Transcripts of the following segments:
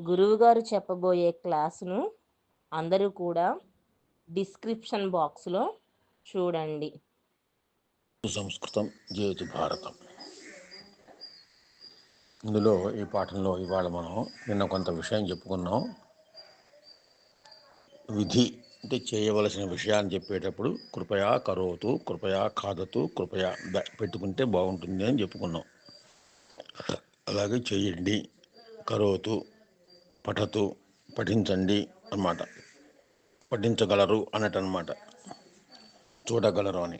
గురువుగారు చెప్పబోయే క్లాసును అందరూ కూడా డిస్క్రిప్షన్ బాక్స్లో చూడండి. సంస్కృతం జయతు భారతం. ఇందులో ఈ పాఠంలో ఇవాళ మనం నిన్న కొంత విషయం చెప్పుకున్నాం. విధి అంటే చేయవలసిన విషయాన్ని చెప్పేటప్పుడు కృపయా కరోతు కృపయా ఖాదతు కృపయా పెట్టుకుంటే బాగుంటుంది అని చెప్పుకున్నాం. అలాగే చేయండి కరోతు పఠతు పఠించండి అన్నమాట. పఠించగలరు అన్నట్టు అనమాట చూడగలరు అని.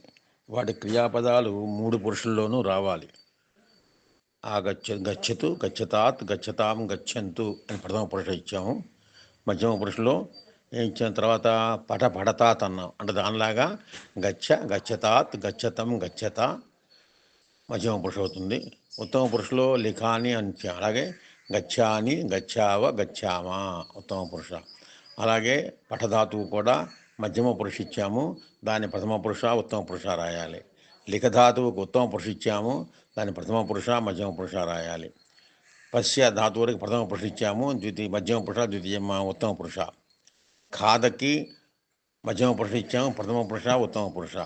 వాటి క్రియాపదాలు మూడు పురుషుల్లోనూ రావాలి. ఆ గచ్చ గచ్చతు గచ్చతాత్ గచ్చతాం గచ్చంతు అని ప్రథమ పురుష ఇచ్చాము. మధ్యమ పురుషులో ఏం ఇచ్చిన తర్వాత పట పడతాత్ అన్నాం. అంటే దానిలాగా గచ్చ గచ్చతాత్ గచ్చతం గచ్చత మధ్యమ పురుష అవుతుంది. ఉత్తమ పురుషులో లిఖాని అని అలాగే గచ్చాని గచ్చావ గచ్చామా ఉత్తమ పురుష. అలాగే పఠధాతువు కూడా మధ్యమ పురుష ఇచ్చాము దాన్ని ప్రథమ పురుష ఉత్తమ పురుష రాయాలి. లిఖధాతువుకు ఉత్తమ పురుష ఇచ్చాము దాన్ని ప్రథమ పురుష మధ్యమ పురుష రాయాలి. పశ్య ధాతువులకు ప్రథమ పురుష ఇచ్చాము ద్వితీయ మధ్యమ పురుష ద్వితీయ ఉత్తమ పురుష. ఖాదకి మధ్యమ పురుష ఇచ్చాము ప్రథమ పురుష ఉత్తమ పురుష.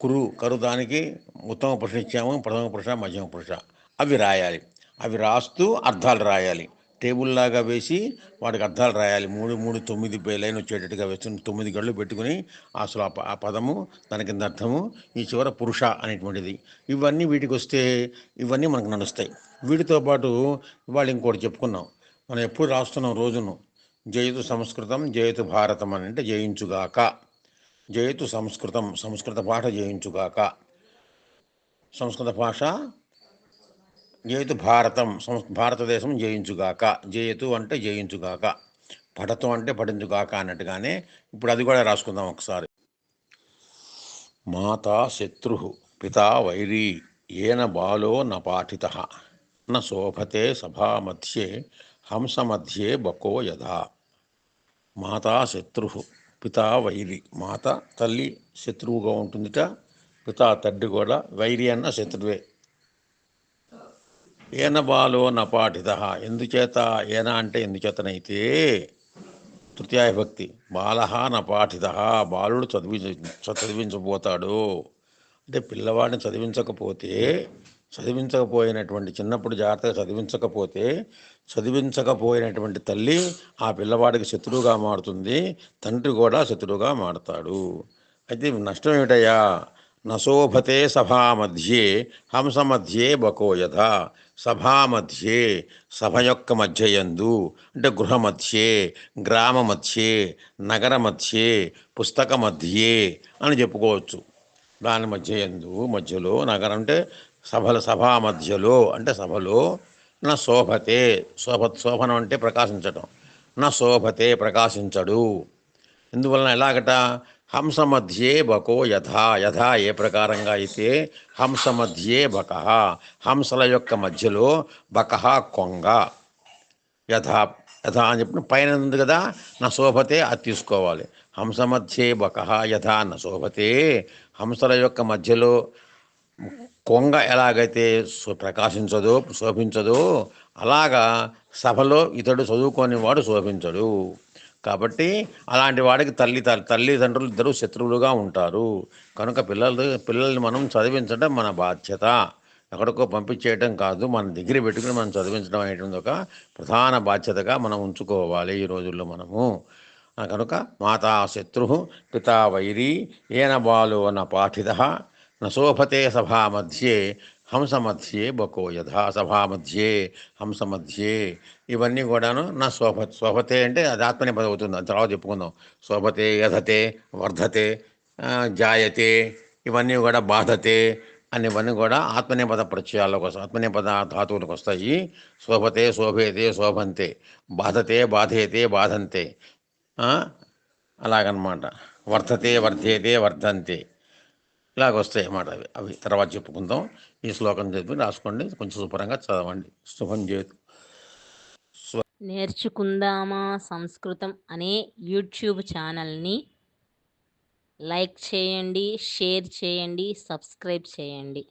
కురు కరు దానికి ఉత్తమ పురుష ఇచ్చాము ప్రథమ పురుష మధ్యమ పురుష. అవి రాయాలి. అవి రాస్తూ అర్థాలు రాయాలి. టేబుల్లాగా వేసి వాటికి అర్థాలు రాయాలి. మూడు మూడు తొమ్మిది లైన్ వచ్చేటట్టుగా వేసి తొమ్మిది గళ్ళు పెట్టుకుని అసలు ఆ ఆ పదము దాని కింద అర్థము ఈ చివర పురుష అనేటువంటిది. ఇవన్నీ వీటికి వస్తే ఇవన్నీ మనకు నడుస్తాయి. వీటితో పాటు ఇవాళ ఇంకోటి చెప్పుకున్నాం. మనం ఎప్పుడు రాస్తున్నాం రోజును? జయతు సంస్కృతం జయతు భారతం అని అంటే జయించుగాక. జయతు సంస్కృతం సంస్కృత భాష జయించుగాక. సంస్కృత భాష జయతు భారతం సంస్ భారతదేశం జయించుగాక. జయతు అంటే జయించుగాక. పఠతం అంటే పఠించుగాక అన్నట్టుగానే ఇప్పుడు అది కూడా రాసుకుందాం ఒకసారి. మాతా శత్రు పితా వైరీ ఏన బాలో న పాఠిత. న శోభతే సభా మధ్యే హంస మధ్యే బకో యథా. మాతా శత్రు పితా వైరి. మాత తల్లి శత్రువుగా ఉంటుందిట. పితా తండ్రి కూడా వైరి అన్న శత్రువే. ఏన బాలో నపాఠిత ఎందుచేత? ఏన అంటే ఎందుచేతనైతే? తృతీయ భక్తి. బాల నపాఠిత బాలుడు చదివి చదివించబోతాడు. అంటే పిల్లవాడిని చదివించకపోతే చదివించకపోయినటువంటి చిన్నప్పుడు జాగ్రత్తగా చదివించకపోతే చదివించకపోయినటువంటి తల్లి ఆ పిల్లవాడికి శత్రువుగా మారుతుంది తండ్రి కూడా శత్రువుగా మారుతాడు. అయితే నష్టం ఏమిటయ్యా? నశోభతే సభామధ్యే హంస మధ్యే బకోయథ మధ్యే సభ యొక్క మధ్యయందు అంటే గృహ మధ్యే గ్రామ మధ్యే నగర మధ్యే పుస్తక మధ్యే అని చెప్పుకోవచ్చు. దాని మధ్యయందు మధ్యలో నగరం అంటే సభల సభా మధ్యలో అంటే సభలో నా శోభతే శోభ శోభనం అంటే ప్రకాశించటం. నా శోభతే ప్రకాశించడు. ఎందువలన ఎలాగట? హంస మధ్యే బకో యథా యథా ఏ ప్రకారంగా అయితే హంస మధ్యే బక హంసల యొక్క మధ్యలో బక కొంగ. యథా యథా అని చెప్పిన పైన ఉంది కదా నా శోభతే అది తీసుకోవాలి. హంస మధ్యే బక యథా నా శోభతే హంసల యొక్క మధ్యలో కొంగ ఎలాగైతే ప్రకాశించదో శోభించదో అలాగా సభలో ఇతడు చదువుకోని వాడు శోభించడు. కాబట్టి అలాంటి వాడికి తల్లి తల్లిదండ్రులు ఇద్దరు శత్రువులుగా ఉంటారు. కనుక పిల్లలు పిల్లల్ని మనం చదివించడం మన బాధ్యత. ఎక్కడికో పంపించేయటం కాదు. మన దగ్గర పెట్టుకుని మనం చదివించడం అనేటువంటి ఒక ప్రధాన బాధ్యతగా మనం ఉంచుకోవాలి ఈ రోజుల్లో మనము. కనుక మాతా శత్రు పితా వైరీ ఏన బాలు న పాఠిత నశోభతే సభా మధ్యే హంస మధ్యే బకో యథా సభా మధ్యే హంస మధ్యే ఇవన్నీ కూడాను నా శోభ శోభతే అంటే అది ఆత్మనేపద అవుతుంది అది తర్వాత చెప్పుకుందాం. శోభతే యథతే వర్ధతే జాయతే ఇవన్నీ కూడా బాధతే అనేవన్నీ కూడా ఆత్మనేపద ప్రత్యయాలకు వస్తాయి ఆత్మనేపద ధాతువులకు వస్తాయి. శోభతే శోభేతే శోభంతే. బాధతే బాధేతే బాధంతే. అలాగనమాట. వర్ధతే వర్ధేతే వర్ధంతే. ఇలాగ వస్తాయి అన్నమాట అవి. అవి తర్వాత చెప్పుకుందాం. ఈ శ్లోకం చెప్పి రాసుకోండి. కొంచెం శుభ్రంగా చదవండి. శుభం చేతు. నేర్చుకుందామా సంస్కృతం అనే యూట్యూబ్ ఛానల్ని లైక్ చేయండి షేర్ చేయండి సబ్స్క్రైబ్ చేయండి.